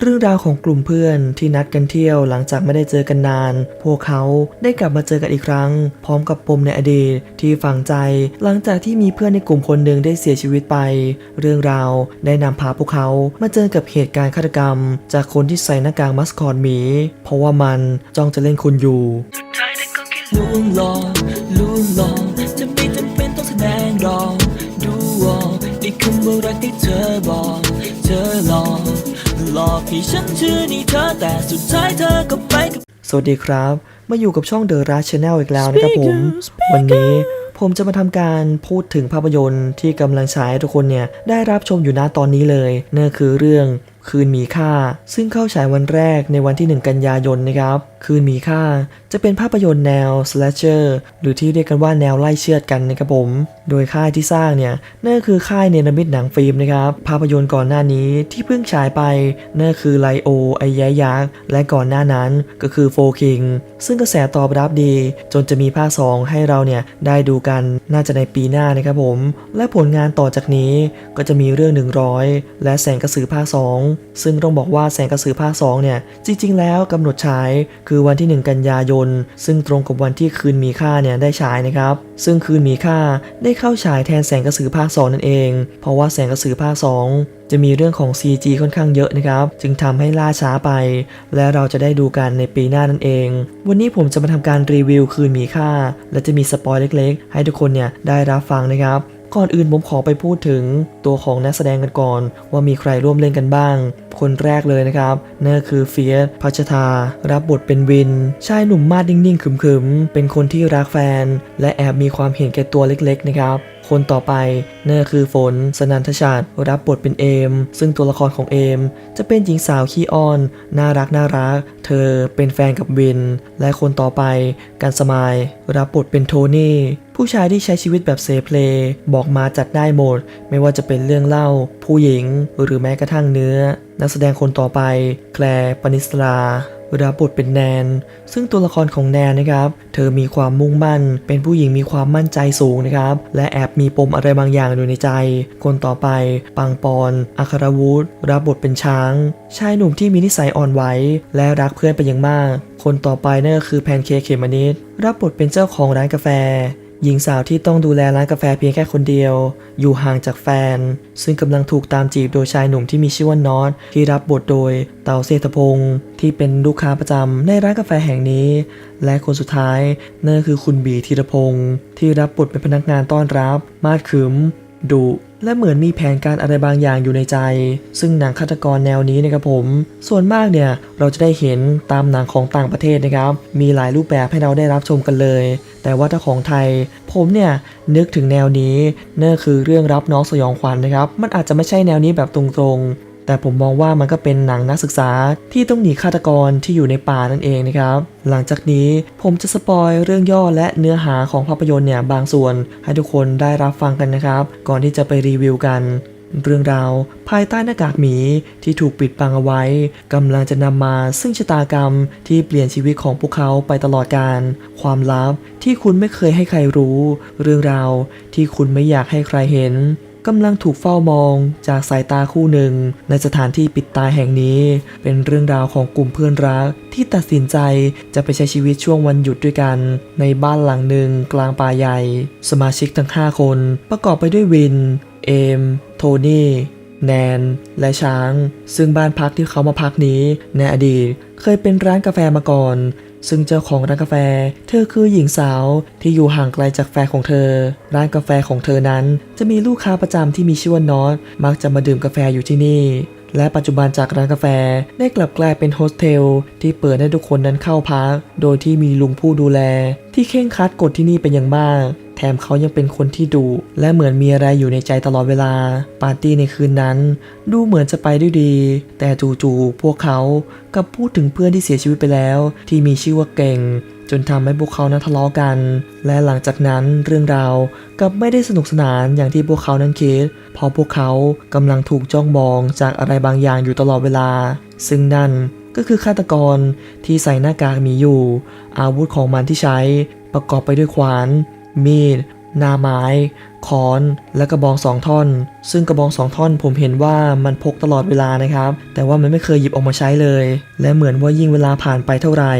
เรื่องราวของกลุ่มเพื่อนที่นัดกันเที่ยวหลังจากไม่ได้เจอกันนาน พวกเขาได้กลับมาเจอกันอีกครั้ง พร้อมกับปมในอดีตที่ฝังใจ หลังจากที่มีเพื่อนในกลุ่มคนหนึ่งได้เสียชีวิตไป เรื่องราวได้นำพาพวกเขามาเจอกับเหตุการณ์ฆาตกรรม จากคนที่ใส่หน้ากากมัสคอตหมี เพราะว่ามันจ้องจะเล่นคุณอยู่ลุงหลอกลุงหลอกจะไม่จำเป็นต้องแสดงหรอกดูออนี่คือเมื่อรักที่เธอบอก เธอหลอก หลอกให้ฉันเชื่อในเธอแต่สุดท้ายเธอก็ไปกับ สวัสดีครับ มาอยู่กับช่อง The r u s h Channel อีกแล้วนะครับผม Speaker วันนี้ผมจะมาทำการพูดถึงภาพยนตร์ที่กำลังฉายให้ทุกคนเนี่ยได้รับชมอยู่ณตอนนี้เลยนั่นคือเรื่องคืนมีค่า ซึ่งเข้าฉายวันแรกในวันที่ 1 กันยายนนะครับ คืนมีค่าจะเป็นภาพยนตร์แนว slasher หรือที่เรียกกันว่าแนวไล่เชือดกันนะครับผม โดยค่ายที่สร้างเนี่ยนั่นคือค่ายเนรมิตหนังฟิล์มนะครับ ภาพยนตร์ก่อนหน้านี้ที่เพิ่งฉายไปนั่นคือไลโอไอแย้ยักษ์และก่อนหน้านั้นก็คือโฟคิงซึ่งกระแสตอบรับดี จนจะมีภาค 2 ให้เราเนี่ยได้ดูกันน่าจะในปีหน้านะครับผม และผลงานต่อจากนี้ก็จะมีเรื่อง 100 และแสงกระสือภาค 2 ซึ่งต้องบอกว่าแสงกระสือภาค 2 เนี่ยจริง ๆ แล้วกำหนดฉายคือวันที่ 1 กันยายนซึ่งตรงกับวันที่คืนมีค่าเนี่ยได้ฉายนะครับ ซึ่งคืนมีค่าได้เข้าฉายแทนแสงกระสือภาค2นั่นเอง เพราะว่าแสงกระสือภาค2จะมีเรื่องของ CG ค่อนข้างเยอะนะครับ จึงทำให้ล่าช้าไป และเราจะได้ดูกันในปีหน้านั่นเอง วันนี้ผมจะมาทำการรีวิวคืนมีค่า และจะมีสปอยเล็กๆ ให้ทุกคนเนี่ยได้รับฟังนะครับ ก่อนอื่นผมขอไปพูดถึงตัวของนักแสดงกันก่อน ว่ามีใครร่วมเล่นกันบ้าง คนแรกเลยนะครับนั่นก็คือเฟียสพัชธารับบทเป็นวิน ชายหนุ่มมาดนิ่งๆขึมๆ เป็นคนที่รักแฟน และแอบมีความเห็นแก่ตัวเล็กๆนะครับ คนต่อไปนั่นคือฝน สนันทชาติรับบทเป็นเอม ซึ่งตัวละครของเอม จะเป็นหญิงสาวขี้อ้อน น่ารักน่ารัก เธอเป็นแฟนกับวิน และคนต่อไปกันสมายรับบทเป็นโทนี่ผู้ชายที่ใช้ชีวิตแบบเซเพลบอกมาจัดได้หมด ไม่ว่าจะเป็นเรื่องเล่า ผู้หญิง หรือแม้กระทั่งเนื้อ นักแสดงคนต่อไป แคลร์ปนิสลา รับบทเป็นแนน ซึ่งตัวละครของแนนนะครับ เธอมีความมุ่งมั่น เป็นผู้หญิงมีความมั่นใจสูงนะครับ และแอบมีปมอะไรบางอย่างอยู่ในใจ คนต่อไป ปังปอนอัครวุฒิรับบทเป็นช้าง ชายหนุ่มที่มีนิสัยอ่อนไหวและรักเพื่อนเป็นอย่างมาก คนต่อไปนั่นก็คือแพนเค้กเขมมะนิดรับบทเป็นเจ้าของร้านกาแฟ หญิงสาวที่ต้องดูแลร้านกาแฟเพียงแค่คนเดียว อยู่ห่างจากแฟน ซึ่งกำลังถูกตามจีบโดยชายหนุ่มที่มีชื่อว่านอตที่รับบทโดยเตาเศรษฐพงศ์ที่เป็นลูกค้าประจำในร้านกาแฟแห่งนี้ และคนสุดท้ายนั่นคือคุณบีธีรพงศ์ที่รับบทเป็นพนักงานต้อนรับ มาดขึม ดุและเหมือนมีแผนการอะไรบางอย่างอยู่ในใจ ซึ่งหนังฆาตกรแนวนี้นะครับผม ส่วนมากเนี่ยเราจะได้เห็นตามหนังของต่างประเทศนะครับ มีหลายรูปแบบให้เราได้รับชมกันเลย แต่ว่าถ้าของไทย ผมเนี่ยนึกถึงแนวนี้นั่นคือเรื่องรับน้องสยองขวัญนะครับ มันอาจจะไม่ใช่แนวนี้แบบตรง แต่ผมมองว่ามันก็เป็นหนังนักศึกษาที่ต้องหนีฆาตกรที่อยู่ในป่านั่นเองนะครับ หลังจากนี้ผมจะสปอยเรื่องย่อและเนื้อหาของภาพยนตร์เนี่ยบางส่วน ให้ทุกคนได้รับฟังกันนะครับ ก่อนที่จะไปรีวิวกันเรื่องราวภายใต้หน้ากากหมีที่ถูกปิดบังเอาไว้กำลังจะนำมาซึ่งชะตากรรมที่เปลี่ยนชีวิตของพวกเขาไปตลอดการ ความลับที่คุณไม่เคยให้ใครรู้ เรื่องราวที่คุณไม่อยากให้ใครเห็น กำลังถูกเฝ้ามองจากสายตาคู่หนึ่ง ในสถานที่ปิดตายแห่งนี้ เป็นเรื่องราวของกลุ่มเพื่อนรักที่ตัดสินใจจะไปใช้ชีวิตช่วงวันหยุดด้วยกัน ในบ้านหลังหนึ่งกลางป่าใหญ่ สมาชิกทั้ง 5 คนประกอบไปด้วยวิน เอม โทนี่แนน และช้าง ซึ่งบ้านพักที่เขามาพักนี้ ในอดีตเคยเป็นร้านกาแฟมาก่อน ซึ่งเจ้าของร้านกาแฟ เธอคือหญิงสาวที่อยู่ห่างไกลจากแฟนของเธอ ร้านกาแฟของเธอนั้น จะมีลูกค้าประจำที่มีชื่อว่านอตมักจะมาดื่มกาแฟอยู่ที่นี่ และปัจจุบันจากร้านกาแฟได้กลับกลายเป็นโฮสเทลที่เปิดให้ทุกคนนั้นเข้าพัก โดยที่มีลุงผู้ดูแล ที่เข่งคัดกฎที่นี่เป็นอย่างมาก แถมเขายังเป็นคนที่ดุและเหมือนมีอะไรอยู่ในใจตลอดเวลา ปาร์ตี้ในคืนนั้น ดูเหมือนจะไปด้วยดี แต่จู่ๆพวกเขากลับพูดถึงเพื่อนที่เสียชีวิตไปแล้ว ที่มีชื่อว่าเก่ง จนทำให้พวกเขานั้นทะเลาะกัน และหลังจากนั้นเรื่องราวกับไม่ได้สนุกสนานอย่างที่พวกเขานั้นคิดเพราะพวกเขากำลังถูกจ้องมองจากอะไรบางอย่างอยู่ตลอดเวลา ซึ่งนั่นก็คือฆาตกรที่ใส่หน้ากากมีอยู่ อาวุธของมันที่ใช้ประกอบไปด้วยขวาน มีด หน้าไม้ ค้อน และกระบองสองท่อน ซึ่งกระบองสองท่อนผมเห็นว่ามันพกตลอดเวลานะครับ แต่ว่ามันไม่เคยหยิบออกมาใช้เลย และเหมือนว่ายิ่งเวลาผ่านไปเท่าไหร่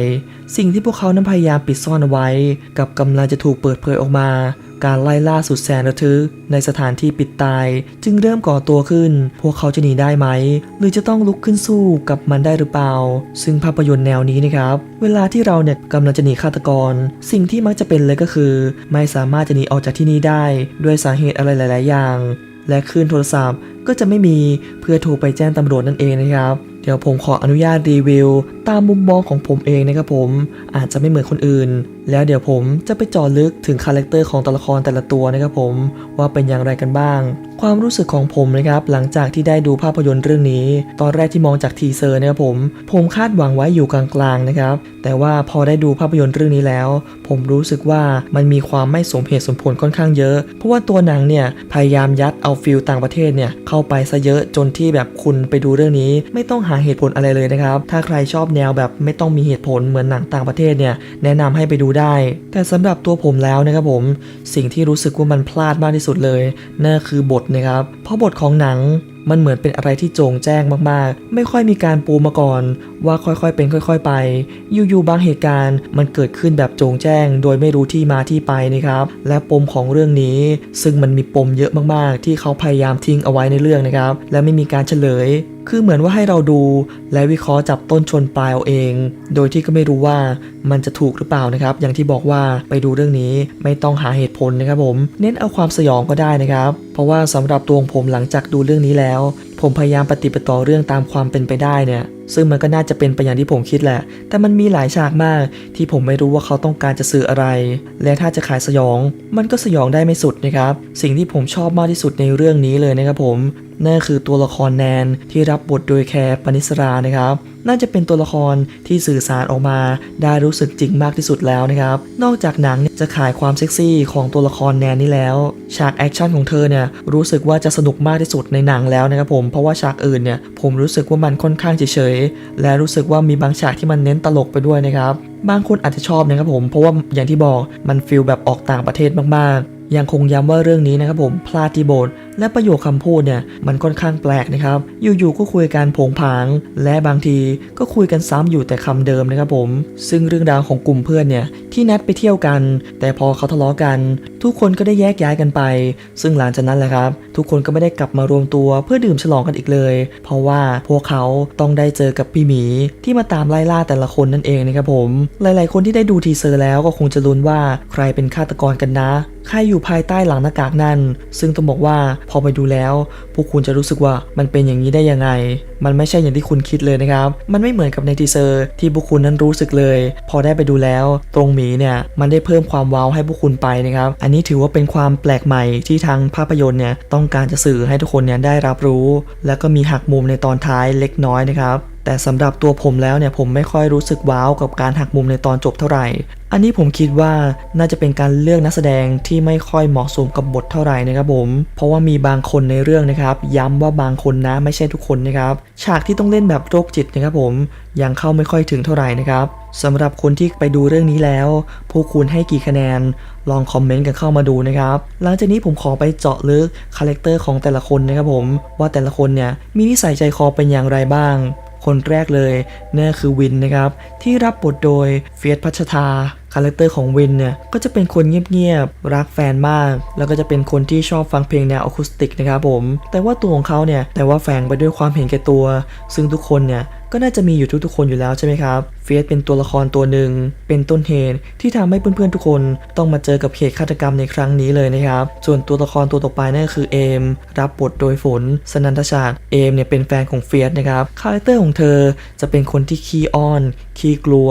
สิ่งที่พวกเขานั้นพยายามปิดซ่อนเอาไว้ กับกำลังจะถูกเปิดเผยออกมา การไล่ล่าสุดแสนระทึกในสถานที่ปิดตาย จึงเริ่มก่อตัวขึ้น พวกเขาจะหนีได้ไหม หรือจะต้องลุกขึ้นสู้กับมันได้หรือเปล่า ซึ่งภาพยนตร์แนวนี้นะครับ เวลาที่เราเนี่ยกำลังจะหนีฆาตกร สิ่งที่มักจะเป็นเลยก็คือ ไม่สามารถจะหนีออกจากที่นี่ได้ ด้วยสาเหตุอะไรหลาย ๆ อย่าง และคลื่นโทรศัพท์ก็จะไม่มีเพื่อโทรไปแจ้งตำรวจนั่นเองนะครับ เดี๋ยวผมขออนุญาตรีวิว ตามมุมมองของผมเองนะครับผมอาจจะไม่เหมือนคนอื่น แล้วเดี๋ยวผมจะไปเจาะลึกถึงคาแรคเตอร์ของตัวละครแต่ละตัวนะครับผมว่าเป็นอย่างไรกันบ้าง ความรู้สึกของผมนะครับหลังจากที่ได้ดูภาพยนตร์เรื่องนี้ ตอนแรกที่มองจากทีเซอร์นะครับผม ผมคาดหวังไว้อยู่กลางๆนะครับ แต่ว่าพอได้ดูภาพยนตร์เรื่องนี้แล้ว ผมรู้สึกว่ามันมีความไม่สมเหตุสมผลค่อนข้างเยอะ เพราะว่าตัวหนังเนี่ยพยายามยัดเอาฟิลต่างประเทศเนี่ยเข้าไปซะเยอะจนที่แบบคุณไปดูเรื่องนี้ ไม่ต้องหาเหตุผลอะไรเลยนะครับ ถ้าใครชอบแนวแบบไม่ต้องมีเหตุผลเหมือนหนังต่างประเทศเนี่ยแนะนำให้ไปดูได้ แต่สำหรับตัวผมแล้วนะครับผมสิ่งที่รู้สึกว่ามันพลาดมากที่สุดเลยนั่นคือบทนะครับเพราะบทของหนัง มันเหมือนเป็นอะไรที่โจงแจ้งมากๆ ไม่ค่อยมีการปูมาก่อน ว่าค่อยๆเป็นค่อย ๆ ไป อยู่ๆบางเหตุการณ์มันเกิดขึ้นแบบโจงแจ้ง โดยไม่รู้ที่มาที่ไปนะครับ และปมของเรื่องนี้ ซึ่งมันมีปมเยอะมากๆ ที่เขาพยายามทิ้งเอาไว้ในเรื่องนะครับ และไม่มีการเฉลยคือเหมือนว่าให้เราดูและวิเคราะห์จับต้นชนปลายเอาเอง โดยที่ก็ไม่รู้ว่ามันจะถูกหรือเปล่านะครับ อย่างที่บอกว่าไปดูเรื่องนี้ไม่ต้องหาเหตุผลนะครับผม เน้นเอาความสยองก็ได้นะครับ เพราะว่าสำหรับตัวผมหลังจากดูเรื่องนี้แล้วผมพยายามปฏิปต่อเรื่องตามความเป็นไปได้เนี่ย ซึ่งมันก็น่าจะเป็นไปอย่างที่ผมคิดแหละ แต่มันมีหลายฉากมาก ที่ผมไม่รู้ว่าเขาต้องการจะสื่ออะไร และถ้าจะขายสยอง มันก็สยองได้ไม่สุดนะครับ สิ่งที่ผมชอบมากที่สุดในเรื่องนี้เลยนะครับผม นั่นคือตัวละครแนนที่รับบทโดยแคร์ปนิสรานะครับ น่าจะเป็นตัวละครที่สื่อสารออกมา ได้รู้สึกจริงมากที่สุดแล้วนะครับ นอกจากหนังจะขายความเซ็กซี่ของตัวละครแนนนี่แล้วฉากแอคชั่นของเธอเนี่ยรู้สึกว่าจะสนุกมากที่สุดในหนังแล้วนะครับผมเพราะว่าฉากอื่นเนี่ยผมรู้สึกว่ามันค่อนข้างเฉยๆและรู้สึกว่ามีบางฉากที่มันเน้นตลกไปด้วยนะครับบางคนอาจจะชอบนะครับผมเพราะว่าอย่างที่บอกมันฟีลแบบออกต่างประเทศมากๆยังคงย้ำว่าเรื่องนี้นะครับผมพลาดที่บท และประโยคคำพูดเนี่ยมันค่อนข้างแปลกนะครับ อยู่ๆก็คุยกันผงผาง และบางทีก็คุยกันซ้ำอยู่แต่คำเดิมนะครับผม ซึ่งเรื่องราวของกลุ่มเพื่อนเนี่ยที่นัดไปเที่ยวกัน แต่พอเขาทะเลาะกัน ทุกคนก็ได้แยกย้ายกันไป ซึ่งหลังจากนั้นแหละครับ ทุกคนก็ไม่ได้กลับมารวมตัวเพื่อดื่มฉลองกันอีกเลย เพราะว่าพวกเขาต้องได้เจอกับพี่หมีที่มาตามไล่ล่าแต่ละคนนั่นเองนะครับผม หลายๆ คนที่ได้ดูทีเซอร์แล้วก็คงจะลุ้นว่าใครเป็นฆาตกรกันนะใครอยู่ภายใต้หลังหน้ากากนั่น ซึ่งต้องบอกว่าพอไปดูแล้ว พวกคุณจะรู้สึกว่ามันเป็นอย่างนี้ได้ยังไง มันไม่ใช่อย่างที่คุณคิดเลยนะครับ มันไม่เหมือนกับในทีเซอร์ที่พวกคุณนั้นรู้สึกเลย พอได้ไปดูแล้ว ตรงหมีเนี่ยมันได้เพิ่มความว้าวให้พวกคุณไปนะครับ อันนี้ถือว่าเป็นความแปลกใหม่ที่ทางภาพยนตร์เนี่ยต้องการจะสื่อให้ทุกคนเนี่ยได้รับรู้ แล้วก็มีหักมุมในตอนท้ายเล็กน้อยนะครับ แต่สำหรับตัวผมแล้วเนี่ยผมไม่ค่อยรู้สึกว้าวกับการหักมุมในตอนจบเท่าไหร่ อันนี้ผมคิดว่าน่าจะเป็นการเลือกนักแสดงที่ไม่ค่อยเหมาะสมกับบทเท่าไหร่นะครับผม เพราะว่ามีบางคนในเรื่องนะครับ ย้ำว่าบางคนนะไม่ใช่ทุกคนนะครับ ฉากที่ต้องเล่นแบบโรคจิตนะครับผมยังเข้าไม่ค่อยถึงเท่าไหร่นะครับสำหรับคนที่ไปดูเรื่องนี้แล้ว พวกคุณให้กี่คะแนน ลองคอมเมนต์กันเข้ามาดูนะครับ หลังจากนี้ผมขอไปเจาะลึกคาแรคเตอร์ของแต่ละคนนะครับผม ว่าแต่ละคนเนี่ยมีนิสัยใจคอเป็นอย่างไรบ้าง คนแรกเลยนั่นคือวินนะครับ ที่รับบทโดยเฟียสพัชทาคาแรคเตอร์ของวินเนี่ยก็จะเป็นคนเงียบๆรักแฟนมาก แล้วก็จะเป็นคนที่ชอบฟังเพลงแนวอะคูสติกนะครับผม แต่ว่าตัวของเขาเนี่ยแต่ว่าแฝงไปด้วยความเห็นแก่ตัว ซึ่งทุกคนเนี่ยก็น่าจะมีอยู่ทุกๆคนอยู่แล้วใช่ไหมครับ เฟียสเป็นตัวละครตัวหนึ่ง เป็นต้นเหตุที่ทำให้เพื่อนๆทุกคนต้องมาเจอกับเหตุฆาตกรรมในครั้งนี้เลยนะครับ ส่วนตัวละครตัวต่อไปนั่นก็คือเอม รับบทโดยฝน สนันทชาติเอมเนี่ยเป็นแฟนของเฟียสนะครับ คาแรคเตอร์ของเธอจะเป็นคนที่ขี้อ้อน ขี้กลัว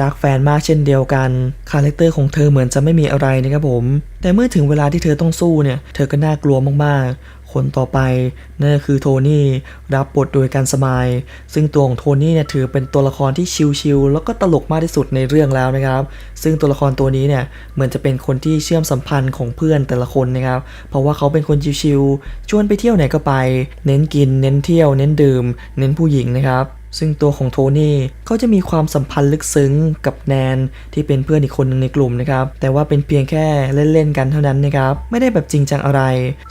รักแฟนมากเช่นเดียวกันคาแรคเตอร์ของเธอเหมือนจะไม่มีอะไรนะครับผม แต่เมื่อถึงเวลาที่เธอต้องสู้เนี่ย เธอก็น่ากลัวมากๆ คนต่อไปนั่นก็คือโทนี่รับบทโดยการสมาย ซึ่งตัวของโทนี่เนี่ยถือเป็นตัวละครที่ชิลๆแล้วก็ตลกมากที่สุดในเรื่องแล้วนะครับ ซึ่งตัวละครตัวนี้เนี่ยเหมือนจะเป็นคนที่เชื่อมสัมพันธ์ของเพื่อนแต่ละคนนะครับ เพราะว่าเขาเป็นคนชิลๆชวนไปเที่ยวไหนก็ไป เน้นกิน เน้นเที่ยว เน้นดื่ม เน้นผู้หญิงนะครับ ซึ่งตัวของโทนี่ก็จะมีความสัมพันธ์ลึกซึ้งกับแนนที่เป็นเพื่อนอีกคนหนึ่งในกลุ่มนะครับ แต่ว่าเป็นเพียงแค่เล่นๆกันเท่านั้นนะครับ ไม่ได้แบบจริงจังอะไร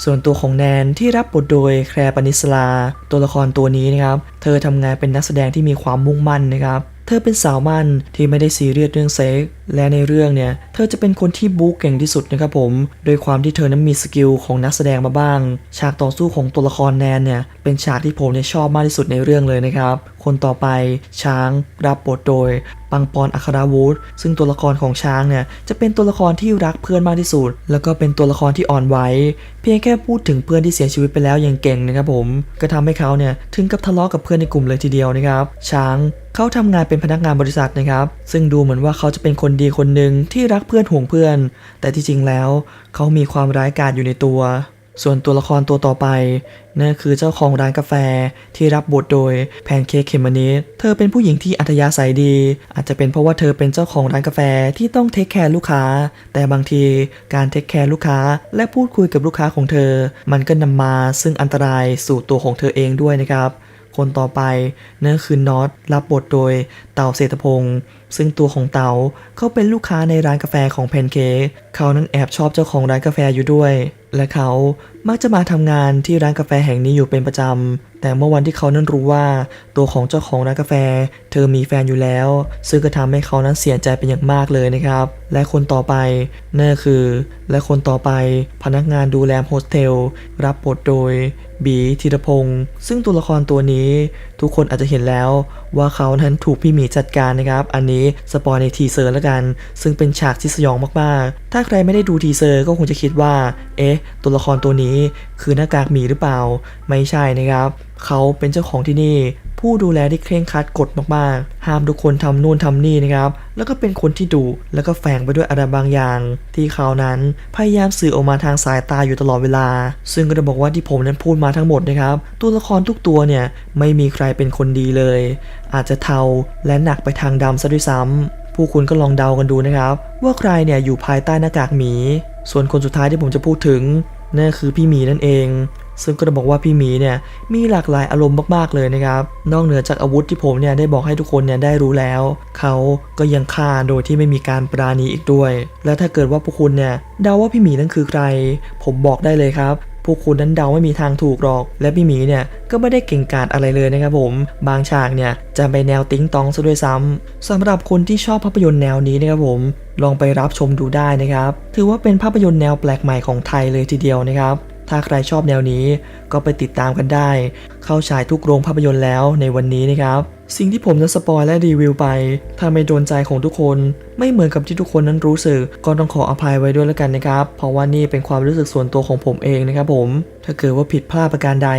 ส่วนตัวของแนนที่รับบทโดยแคลร์ปานิสลา ตัวละครตัวนี้นะครับ เธอทำงานเป็นนักแสดงที่มีความมุ่งมั่นนะครับ เธอเป็นสาวมั่นที่ไม่ได้ซีเรียสเรื่องเซ็กและในเรื่องเนี่ย เธอจะเป็นคนที่บู๊เก่งที่สุดนะครับผม โดยความที่เธอนั้นมีสกิลของนักแสดงมาบ้าง ฉากต่อสู้ของตัวละครแนนเนี่ย เป็นฉากที่ผมเนี่ยชอบมากที่สุดในเรื่องเลยนะครับ คนต่อไปช้างรับบทโดย ปังปอนอัคราวุธซึ่งตัวละครของช้างเนี่ยจะเป็นตัวละครที่รักเพื่อนมากที่สุด แล้วก็เป็นตัวละครที่อ่อนไหวเพียงแค่พูดถึงเพื่อนที่เสียชีวิตไปแล้วอย่างเก่งนะครับผมก็ทำให้เขาเนี่ยถึงกับทะเลาะกับเพื่อนในกลุ่มเลยทีเดียวนะครับช้างเขาทำงานเป็นพนักงานบริษัทนะครับ ซึ่งดูเหมือนว่าเขาจะเป็นคนดีคนหนึ่งที่รักเพื่อนห่วงเพื่อน แต่ที่จริงแล้ว เขามีความร้ายกาจอยู่ในตัว ส่วนตัวละครตัวต่อไปนั่นคือเจ้าของร้านกาแฟที่รับบทโดยแพนเค้กเคมานิสเธอเป็นผู้หญิงที่อัธยาศัยดี อาจจะเป็นเพราะว่าเธอเป็นเจ้าของร้านกาแฟที่ต้องเทคแคร์ลูกค้า แต่บางทีการเทคแคร์ลูกค้าและพูดคุยกับลูกค้าของเธอ มันก็นำมาซึ่งอันตรายสู่ตัวของเธอเองด้วยนะครับ คนต่อไปนั่นคือน็อตรับบทโดยเต่าเศรษฐพงศ์ซึ่งตัวของเตาเขาเป็นลูกค้าในร้านกาแฟของแพนเค้กเขานั้นแอบชอบเจ้าของร้านกาแฟอยู่ด้วย และเขามักจะมาทำงานที่ร้านกาแฟแห่งนี้อยู่เป็นประจำแต่เมื่อวันที่เขานั้นรู้ว่าตัวของเจ้าของร้านกาแฟ เธอมีแฟนอยู่แล้ว ซึ่งก็ทำให้เขานั้นเสียใจเป็นอย่างมากเลยนะครับ และคนต่อไปนั่นคือ และคนต่อไปพนักงานดูแลโฮสเทลรับบทโดยบีธีรพงศ์ซึ่งตัวละครตัวนี้ ทุกคนอาจจะเห็นแล้ว ว่าเขานั้นถูกพี่หมีจัดการนะครับ อันนี้สปอยในทีเซอร์แล้วกัน ซึ่งเป็นฉากที่สยองมากๆ ถ้าใครไม่ได้ดูทีเซอร์ก็คงจะคิดว่า เอ๊ะ ตัวละครตัวนี้คือหน้ากากหมีหรือเปล่า ไม่ใช่นะครับ เขาเป็นเจ้าของที่นี่ ผู้ดูแลที่เคร่งครัดกฎมากๆ ห้ามทุกคนทำนู่นทำนี่นะครับ แล้วก็เป็นคนที่ดุแล้วก็แฝงไปด้วยอะไรบางอย่าง ที่เขานั้นพยายามสื่อออกมาทางสายตาอยู่ตลอดเวลา ซึ่งก็จะบอกว่าที่ผมนั้นพูดมาทั้งหมดนะครับ ตัวละครทุกตัวเนี่ยไม่มีใครเป็นคนดีเลย อาจจะเทาและหนักไปทางดำซะด้วยซ้ำผู้คุณก็ลองเดากันดูนะครับ ว่าใครเนี่ยอยู่ภายใต้หน้ากากหมี ส่วนคนสุดท้ายที่ผมจะพูดถึงนั่นคือพี่หมีนั่นเอง ซึ่งก็จะบอกว่าพี่หมีเนี่ยมีหลากหลายอารมณ์มากๆเลยนะครับ นอกเหนือจากอาวุธที่ผมเนี่ยได้บอกให้ทุกคนเนี่ยได้รู้แล้ว เขาก็ยังฆ่าโดยที่ไม่มีการปราณีอีกด้วย และถ้าเกิดว่าพวกคุณเนี่ยเดาว่าพี่หมีนั่นคือใคร ผมบอกได้เลยครับพวกคุณนั้นเดาไม่มีทางถูกหรอก และพี่หมีเนี่ยก็ไม่ได้เก่งกาจอะไรเลยนะครับผม บางฉากเนี่ยจะไปแนวติ้งตองซะด้วยซ้ำสำหรับคนที่ชอบภาพยนตร์แนวนี้นะครับผม ลองไปรับชมดูได้นะครับ ถือว่าเป็นภาพยนตร์แนวแปลกใหม่ของไทยเลยทีเดียวนะครับ ถ้าใครชอบแนวนี้ก็ไปติดตามกันได้ เข้าฉายทุกโรงภาพยนตร์แล้วในวันนี้นะครับ สิ่งที่ผมจะสปอยและรีวิวไป ถ้าไม่โดนใจของทุกคน ไม่เหมือนกับที่ทุกคนนั้นรู้สึก ก็ต้องขออภัยไว้ด้วยแล้วกันนะครับ เพราะว่านี่เป็นความรู้สึกส่วนตัวของผมเองนะครับผม ถ้าเกิดว่าผิดพลาดประการใด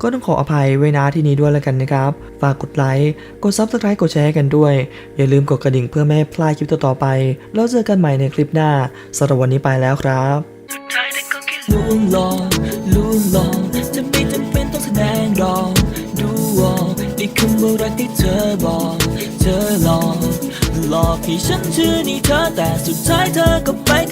ก็ต้องขออภัยไว้นะที่นี้ด้วยแล้วกันนะครับ ฝากกดไลค์ กด Subscribe กดแชร์กันด้วย อย่าลืมกดกระดิ่งเพื่อไม่ให้พลาดคลิปต่อๆไป แล้วเจอกันใหม่ในคลิปหน้าสำหรับวันนี้ไปแล้วครับ ลวงหลอกลวงหลอกจะไม่จำเป็นต้องแสดงรอกดูออกในคำว่ารักที่เธอบอก เธอหลอกหลอกให้ฉันเชื่อในเธอแต่สุดท้ายเธอก็ไปกับ